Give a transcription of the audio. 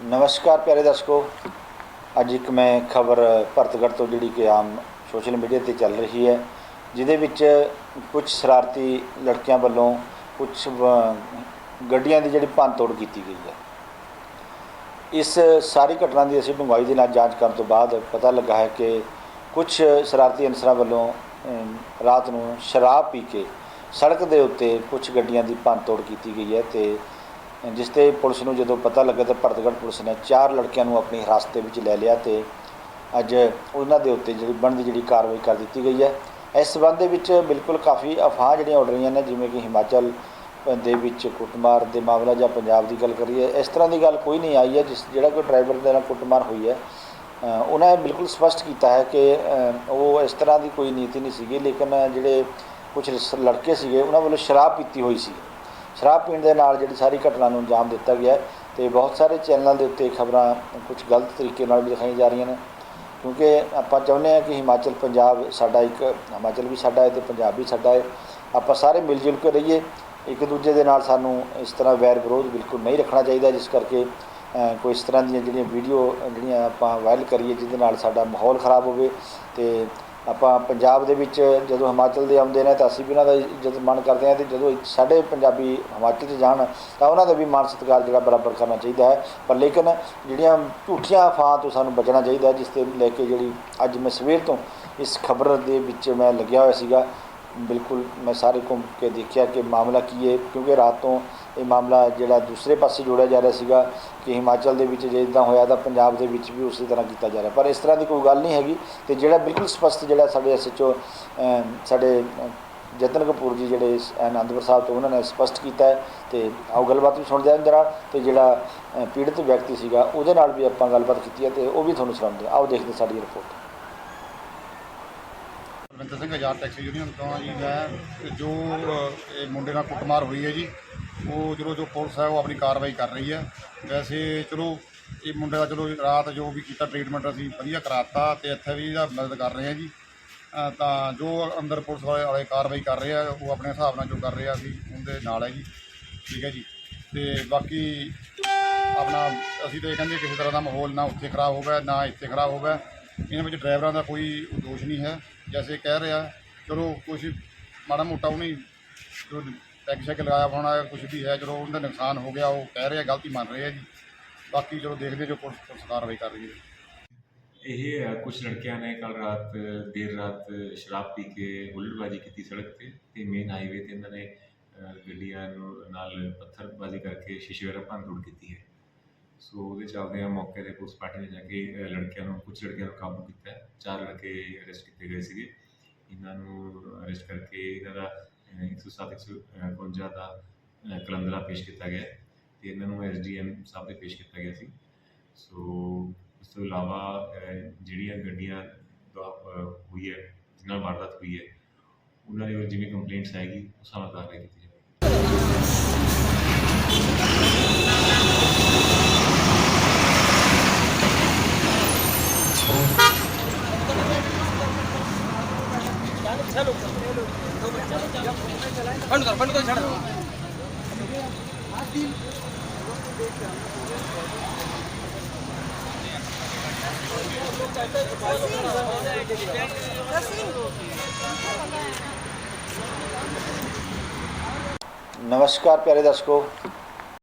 ਨਮਸਕਾਰ ਪਿਆਰੇ ਦਰਸ਼ਕੋ। ਅੱਜ ਇੱਕ ਮੈਂ ਖਬਰ ਭਰਤਗੜ੍ਹ ਤੋਂ ਜਿਹੜੀ ਕਿ ਆਮ ਸੋਸ਼ਲ ਮੀਡੀਆ ਤੇ ਚੱਲ ਰਹੀ ਹੈ, ਜਿਹਦੇ ਵਿੱਚ ਕੁਝ ਸ਼ਰਾਰਤੀ ਲੜਕਿਆਂ ਵੱਲੋਂ ਕੁਝ ਗੱਡੀਆਂ ਦੀ ਜਿਹੜੀ ਭੰਨਤੋੜ ਕੀਤੀ ਗਈ ਹੈ। ਇਸ ਸਾਰੀ ਘਟਨਾ ਦੀ ਅਸੀਂ ਡੂੰਘਾਈ ਦੇ ਨਾਲ ਜਾਂਚ ਕਰਨ ਤੋਂ ਬਾਅਦ ਪਤਾ ਲੱਗਾ ਹੈ ਕਿ ਕੁਝ ਸ਼ਰਾਰਤੀ ਅਨਸਰਾਂ ਵੱਲੋਂ ਰਾਤ ਨੂੰ ਸ਼ਰਾਬ ਪੀ ਕੇ ਸੜਕ ਦੇ ਉੱਤੇ ਕੁਝ ਗੱਡੀਆਂ ਦੀ ਭੰਨਤੋੜ ਕੀਤੀ ਗਈ ਹੈ ਤੇ ਜਿਸ ਤੇ ਪੁਲਿਸ ਨੂੰ ਜਦੋਂ ਪਤਾ ਲੱਗਾ ਤਾਂ ਭਰਤਗੜ੍ਹ ਪੁਲਿਸ ਨੇ ਚਾਰ ਲੜਕਿਆਂ ਨੂੰ ਆਪਣੀ ਹਿਰਾਸਤ ਦੇ ਵਿੱਚ ਲੈ ਲਿਆ ਤੇ ਅੱਜ ਉਹਨਾਂ ਦੇ ਉੱਤੇ ਜਿਹੜੀ ਬਣਦੀ ਜਿਹੜੀ ਕਾਰਵਾਈ ਕਰ ਦਿੱਤੀ ਗਈ ਹੈ। ਇਸ ਸਬੰਧ ਦੇ ਵਿੱਚ ਬਿਲਕੁਲ ਕਾਫੀ ਅਫਵਾਹ ਜਿਹੜੀਆਂ ਉੱਡ ਰਹੀਆਂ ਨੇ, ਜਿਵੇਂ ਕਿ ਹਿਮਾਚਲ ਦੇ ਵਿੱਚ ਕੁੱਟਮਾਰ ਦੇ ਮਾਮਲਾ ਜਾਂ ਪੰਜਾਬ ਦੀ ਗੱਲ ਕਰੀਏ, ਇਸ ਤਰ੍ਹਾਂ ਦੀ ਗੱਲ ਕੋਈ ਨਹੀਂ ਆਈ ਹੈ, ਜਿਸ ਜਿਹੜਾ ਕੋਈ ਡਰਾਈਵਰ ਦੇ ਨਾਲ ਕੁੱਟਮਾਰ ਹੋਈ ਹੈ। ਉਹਨਾਂ ਨੇ ਬਿਲਕੁਲ ਸਪਸ਼ਟ ਕੀਤਾ ਹੈ ਕਿ ਉਹ ਇਸ ਤਰ੍ਹਾਂ ਦੀ ਕੋਈ ਨੀਤੀ ਨਹੀਂ ਸੀਗੀ, ਲੇਕਿਨ ਜਿਹੜੇ ਕੁਝ ਲੜਕੇ ਸੀਗੇ, ਉਹਨਾਂ ਵੱਲੋਂ ਸ਼ਰਾਬ ਪੀਤੀ ਹੋਈ ਸੀ। ਸ਼ਰਾਬ ਪੀਣ ਦੇ ਨਾਲ ਜਿਹੜੀ ਸਾਰੀ ਘਟਨਾ ਨੂੰ ਅੰਜਾਮ ਦਿੱਤਾ ਗਿਆ ਹੈ ਤੇ ਬਹੁਤ ਸਾਰੇ ਚੈਨਲਾਂ ਦੇ ਉੱਤੇ ਖਬਰਾਂ ਕੁਝ ਗਲਤ ਤਰੀਕੇ ਨਾਲ ਵੀ ਦਿਖਾਈਆਂ ਜਾ ਰਹੀਆਂ ਨੇ। ਕਿਉਂਕਿ ਆਪਾਂ ਚਾਹੁੰਦੇ ਹਾਂ ਕਿ ਹਿਮਾਚਲ ਪੰਜਾਬ ਸਾਡਾ ਇੱਕ, ਹਿਮਾਚਲ ਵੀ ਸਾਡਾ ਹੈ ਤੇ ਪੰਜਾਬ ਵੀ ਸਾਡਾ ਹੈ। ਆਪਾਂ ਸਾਰੇ ਮਿਲ ਜੁਲ ਕੇ ਰਹੀਏ, ਇੱਕ ਦੂਜੇ ਦੇ ਨਾਲ ਸਾਨੂੰ ਇਸ ਤਰ੍ਹਾਂ ਵੈਰ ਵਿਰੋਧ ਬਿਲਕੁਲ ਨਹੀਂ ਰੱਖਣਾ ਚਾਹੀਦਾ, ਜਿਸ ਕਰਕੇ ਕੋਈ ਇਸ ਤਰ੍ਹਾਂ ਦੀਆਂ ਜਿਹੜੀਆਂ ਵੀਡੀਓ, ਜਿਹੜੀਆਂ ਆਪਾਂ ਵਾਇਰਲ ਕਰੀਏ, ਜਿਹਦੇ ਨਾਲ ਸਾਡਾ ਮਾਹੌਲ ਖਰਾਬ ਹੋਵੇ ਤੇ ਆਪਾਂ ਪੰਜਾਬ ਦੇ ਵਿੱਚ ਜਦੋਂ ਹਿਮਾਚਲ ਦੇ ਆਉਂਦੇ ਨੇ ਤਾਂ ਅਸੀਂ ਵੀ ਉਹਨਾਂ ਦਾ ਇੱਜ਼ਤ ਮਾਣ ਕਰਦੇ ਹਾਂ ਤੇ ਜਦੋਂ ਸਾਡੇ ਪੰਜਾਬੀ ਹਿਮਾਚਲ 'ਚ ਜਾਣ ਤਾਂ ਉਹਨਾਂ ਦਾ ਵੀ ਮਾਣ ਸਤਿਕਾਰ ਜਿਹੜਾ ਬਰਾਬਰ ਕਰਨਾ ਚਾਹੀਦਾ ਹੈ। ਪਰ ਲੇਕਿਨ ਜਿਹੜੀਆਂ ਝੂਠੀਆਂ ਅਫਵਾਹਾਂ ਤੋਂ ਸਾਨੂੰ ਬਚਣਾ ਚਾਹੀਦਾ ਜਿਸ ਤੇ ਲੈ ਕੇ ਜਿਹੜੀ ਅੱਜ ਮੈਂ ਸਵੇਰ ਤੋਂ ਇਸ ਖਬਰ ਦੇ ਵਿੱਚ ਮੈਂ ਲੱਗਿਆ ਹੋਇਆ ਸੀਗਾ ਬਿਲਕੁਲ ਮੈਂ ਸਾਰੇ ਘੁੰਮ ਕੇ ਦੇਖਿਆ ਕਿ ਮਾਮਲਾ ਕੀ ਹੈ, ਕਿਉਂਕਿ ਰਾਤ ਤੋਂ ਇਹ ਮਾਮਲਾ ਜਿਹੜਾ ਦੂਸਰੇ ਪਾਸੇ ਜੋੜਿਆ ਜਾ ਰਿਹਾ ਸੀਗਾ ਕਿ ਹਿਮਾਚਲ ਦੇ ਵਿੱਚ ਜੇ ਇਦਾਂ ਹੋਇਆ ਤਾਂ ਪੰਜਾਬ ਦੇ ਵਿੱਚ ਵੀ ਉਸੇ ਤਰ੍ਹਾਂ ਕੀਤਾ ਜਾ ਰਿਹਾ ਪਰ ਇਸ ਤਰ੍ਹਾਂ ਦੀ ਕੋਈ ਗੱਲ ਨਹੀਂ ਹੈਗੀ ਤੇ ਜਿਹੜਾ ਬਿਲਕੁਲ ਸਪਸ਼ਟ ਜਿਹੜਾ ਸਾਡੇ ਐਸਐਚਓ ਸਾਡੇ ਜਤਨ ਕਪੂਰ ਜੀ ਜਿਹੜੇ ਇਸ ਆਨੰਦਪੁਰ ਸਾਹਿਬ ਤੋਂ ਉਹਨਾਂ ਨੇ ਸਪਸ਼ਟ ਕੀਤਾ ਹੈ ਤੇ ਆਓ ਗੱਲਬਾਤ ਵੀ ਸੁਣਦੇ ਹਾਂ ਜਰਾ ਤੇ ਜਿਹੜਾ ਪੀੜਤ ਵਿਅਕਤੀ ਸੀਗਾ ਉਹਦੇ ਨਾਲ ਵੀ ਆਪਾਂ ਗੱਲਬਾਤ ਕੀਤੀ ਹੈ ਤੇ ਉਹ ਵੀ ਤੁਹਾਨੂੰ ਸੁਣਾਉਂਦੇ ਹਾਂ। ਆਓ ਦੇਖਦੇ ਸਾਡੀ ਰਿਪੋਰਟ ਰਵਿੰਦਰ ਸਿੰਘ ਹਜ਼ਾਰ ਟੈਕਸੀ ਯੂਨੀਅਨ ਤੋਂ ਆ ਜੀ, ਮੈਂ ਜੋ ਇਹ ਮੁੰਡੇ ਨਾਲ ਕੁੱਟਮਾਰ ਹੋਈ ਹੈ ਜੀ, ਉਹ ਚਲੋ ਜੋ ਪੁਲਿਸ ਹੈ, ਉਹ ਆਪਣੀ ਕਾਰਵਾਈ ਕਰ ਰਹੀ ਹੈ। ਵੈਸੇ ਚਲੋ, ਇਹ ਮੁੰਡੇ ਦਾ ਚਲੋ ਰਾਤ ਜੋ ਵੀ ਕੀਤਾ ਟ੍ਰੀਟਮੈਂਟ ਅਸੀਂ ਵਧੀਆ ਕਰਾਤਾ ਤੇ ਇੱਥੇ ਵੀ ਇਹਦਾ ਮਦਦ ਕਰ ਰਹੇ ਹਾਂ ਜੀ। ਤਾਂ ਜੋ ਅੰਦਰ ਪੁਲਿਸ ਵਾਲੇ ਵਾਲੇ ਕਾਰਵਾਈ ਕਰ ਰਹੇ ਆ, ਉਹ ਆਪਣੇ ਹਿਸਾਬ ਨਾਲ ਜੋ ਕਰ ਰਹੇ ਆ, ਅਸੀਂ ਉਹਦੇ ਨਾਲ ਹੈ ਜੀ। ਠੀਕ ਹੈ ਜੀ। ਤੇ ਬਾਕੀ ਆਪਣਾ, ਅਸੀਂ ਤਾਂ ਇਹ ਕਹਿੰਦੇ ਕਿਸੇ ਤਰ੍ਹਾਂ ਦਾ ਮਾਹੌਲ ਨਾ ਉੱਥੇ ਖਰਾਬ ਹੋਵੇ, ਨਾ ਇੱਥੇ ਖਰਾਬ ਹੋਵੇ। ਇਹਨਾਂ ਵਿੱਚ ਡਰਾਈਵਰਾਂ ਦਾ ਕੋਈ ਦੋਸ਼ ਨਹੀਂ ਹੈ। ਜੈਸੇ ਕਹਿ ਰਿਹਾ ਚਲੋ ਕੁਛ ਮਾੜਾ ਮੋਟਾ ਉਹਨੇ ਜੋ ਟੈਗ ਸ਼ੈਗ ਲਗਾਇਆ ਹੋਣਾ ਕੁਝ ਵੀ ਹੈ ਚਲੋ ਦਾ ਨੁਕਸਾਨ ਹੋ ਗਿਆ ਉਹ ਕਹਿ ਰਿਹਾ ਗਲਤੀ ਮੰਨ ਰਹੇ ਆ ਜੀ। ਬਾਕੀ ਚਲੋ ਦੇਖਦੇ ਜੋ ਪੁਲਿਸ ਪੁਲਿਸ ਕਾਰਵਾਈ ਕਰ ਰਹੀ ਹੈ। ਇਹ ਅ, ਕੁਝ ਲੜਕਿਆਂ ਨੇ ਕੱਲ ਰਾਤ ਦੇਰ ਰਾਤ ਸ਼ਰਾਬ ਪੀ ਕੇ ਹੁੱਲੜਬਾਜ਼ੀ ਕੀਤੀ ਸੜਕ ਤੇ ਤੇ ਮੇਨ ਹਾਈਵੇ ਤੇ ਇਹਨਾਂ ਨੇ ਗੱਡੀਆਂ ਨੂੰ ਨਾਲ ਪੱਥਰਬਾਜ਼ੀ ਕਰਕੇ ਸ਼ੀਸ਼ੇ ਵਗੈਰਾ ਭੰਨਤੋੜ ਕੀਤੀ ਹੈ। ਸੋ ਉਹਦੇ ਚੱਲਦੇ ਆ ਮੌਕੇ ਤੇ ਪੁਲਿਸ ਪਾਰਟੀ ਨੇ ਜਾ ਕੇ ਅ, ਲੜਕਿਆਂ ਨੂੰ ਕੁਝ ਲੜਕਿਆਂ ਨੂੰ ਕਾਬੂ ਕੀਤਾ। ਹੈ। ਚਾਰ ਲੜਕੇ ਅਰੈਸਟ ਕੀਤੇ ਗਏ ਸੀਗੇ। ਇਹਨਾਂ ਨੂੰ ਅਰੈਸਟ ਕਰਕੇ ਇਹਨਾਂ ਦਾ ਅ, 107 151 ਦਾ ਅ, ਕਲੰਦਰਾ ਪੇਸ਼ ਕੀਤਾ ਗਿਆ। ਹੈ ਤੇ ਇਹਨਾਂ ਨੂੰ ਐਸਡੀਐਮ ਸਾਹਿਬ ਦੇ ਪੇਸ਼ ਕੀਤਾ ਗਿਆ ਸੀ। ਸੋ ਇਸ ਤੋਂ ਇਲਾਵਾ ਅਹ, ਜਿਹੜੀਆਂ ਗੱਡੀਆਂ ਦਾ ਅਹ, ਹੋਈ ਹੈ ਜਿਨ੍ਹਾਂ ਨਾਲ ਵਾਰਦਾਤ ਹੋਈ ਹੈ ਉਹਨਾਂ ਦੇ ਜਿਵੇਂ ਕੰਪਲੇਂਟਸ ਆਏਗੀ ਉਸ ਹਿਸਾਬ ਨਾਲ ਕਾਰਵਾਈ ਕੀਤੀ ਜਾਵੇਗੀ। बंद कर बंद कर नमस्कार प्यारे दर्शकों।